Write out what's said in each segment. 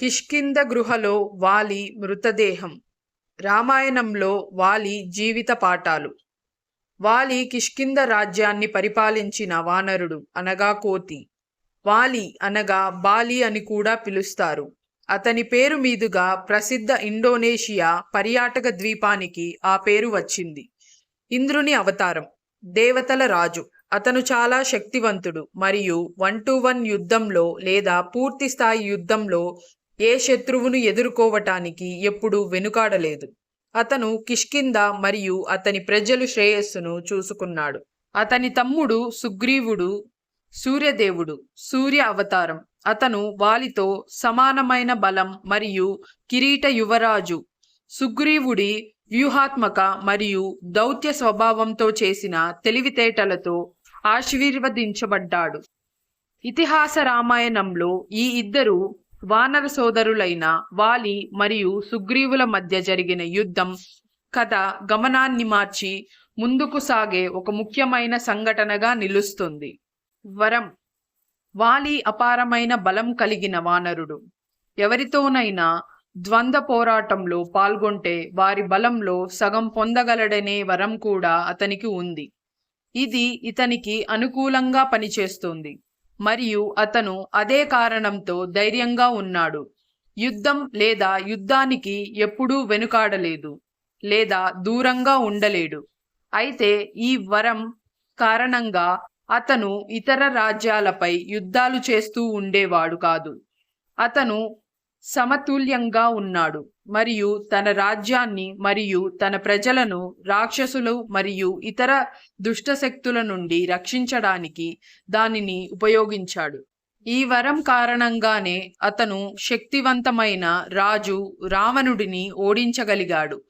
కిష్కింద గృహలో వాలి మృతదేహం. రామాయణంలో వాలి జీవిత పాఠాలు. వాలి కిష్కింద రాజ్యాన్ని పరిపాలించిన వానరుడు అనగా కోతి. వాలి అనగా బాలి అని కూడా పిలుస్తారు. అతని పేరు మీదుగా ప్రసిద్ధ ఇండోనేషియా పర్యాటక ద్వీపానికి ఆ పేరు వచ్చింది. ఇంద్రుని అవతారం. దేవతల రాజు. అతను చాలా శక్తివంతుడు మరియు వన్ టు వన్ యుద్ధంలో లేదా పూర్తి స్థాయి యుద్ధంలో ఏ శత్రువును ఎదుర్కోవటానికి ఎప్పుడూ వెనుకాడలేదు. అతను కిష్కింద మరియు అతని ప్రజలు శ్రేయస్సును చూసుకున్నాడు. అతని తమ్ముడు సుగ్రీవుడు సూర్యదేవుడు సూర్య అవతారం. అతను వాలితో సమానమైన బలం మరియు కిరీట యువరాజు. సుగ్రీవుడి వ్యూహాత్మక మరియు దౌత్య స్వభావంతో చేసిన తెలివితేటలతో ఆశీర్వదించబడ్డాడు. ఇతిహాస రామాయణంలో ఈ ఇద్దరు వానర సోదరులైన వాలి మరియు సుగ్రీవుల మధ్య జరిగిన యుద్ధం కథ గమనాన్ని మార్చి ముందుకు సాగే ఒక ముఖ్యమైన సంఘటనగా నిలుస్తుంది. వరం. వాలి అపారమైన బలం కలిగిన వానరుడు. ఎవరితోనైనా ద్వంద్వ పోరాటంలో పాల్గొంటే వారి బలంలో సగం పొందగలడనే వరం కూడా అతనికి ఉంది. ఇది ఇతనికి అనుకూలంగా పనిచేస్తుంది. మరియు అతను అదే కారణంతో ధైర్యంగా ఉన్నాడు. యుద్ధం లేదా యుద్ధానికి ఎప్పుడూ వెనుకాడలేదు లేదా దూరంగా ఉండలేడు. అయితే ఈ వరం కారణంగా అతను ఇతర రాజ్యాలపై యుద్ధాలు చేస్తూ ఉండేవాడు కాదు. అతను సమతుల్యంగా ఉన్నాడు. మరియు తన రాజ్యాన్ని మరియు తన ప్రజలను రాక్షసులు మరియు ఇతర దుష్టశక్తుల నుండి రక్షించడానికి దానిని ఉపయోగించాడు. ఈ వరం కారణంగానే అతను శక్తివంతమైన రాజు రావణుడిని ఓడించగలిగాడు.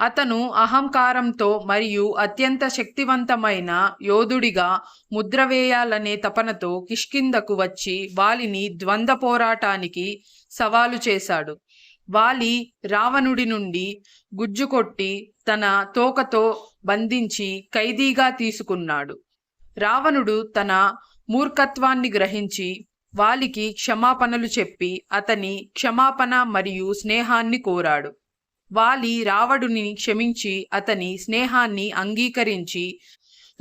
అతను అహంకారంతో మరియు అత్యంత శక్తివంతమైన యోధుడిగా ముద్ర వేయాలనే తపనతో కిష్కిందకు వచ్చి వాలిని ద్వంద్వ పోరాటానికి సవాలు చేశాడు. వాలి రావణుడి నుండి గుజ్జుకొట్టి తన తోకతో బంధించి ఖైదీగా తీసుకున్నాడు. రావణుడు తన మూర్ఖత్వాన్ని గ్రహించి వాలికి క్షమాపణలు చెప్పి అతని క్షమాపణ మరియు స్నేహాన్ని కోరాడు. వాలి రావణుని క్షమించి అతని స్నేహాన్ని అంగీకరించి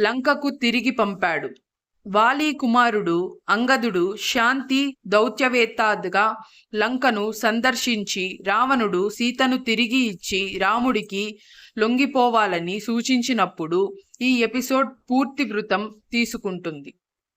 లంకకు తిరిగి పంపాడు. వాలి కుమారుడు అంగదుడు శాంతి దౌత్యవేత్తగా లంకను సందర్శించి రావణుడు సీతను తిరిగి ఇచ్చి రాముడికి లొంగిపోవాలని సూచించినప్పుడు ఈ ఎపిసోడ్ పూర్తి వృతం తీసుకుంటుంది.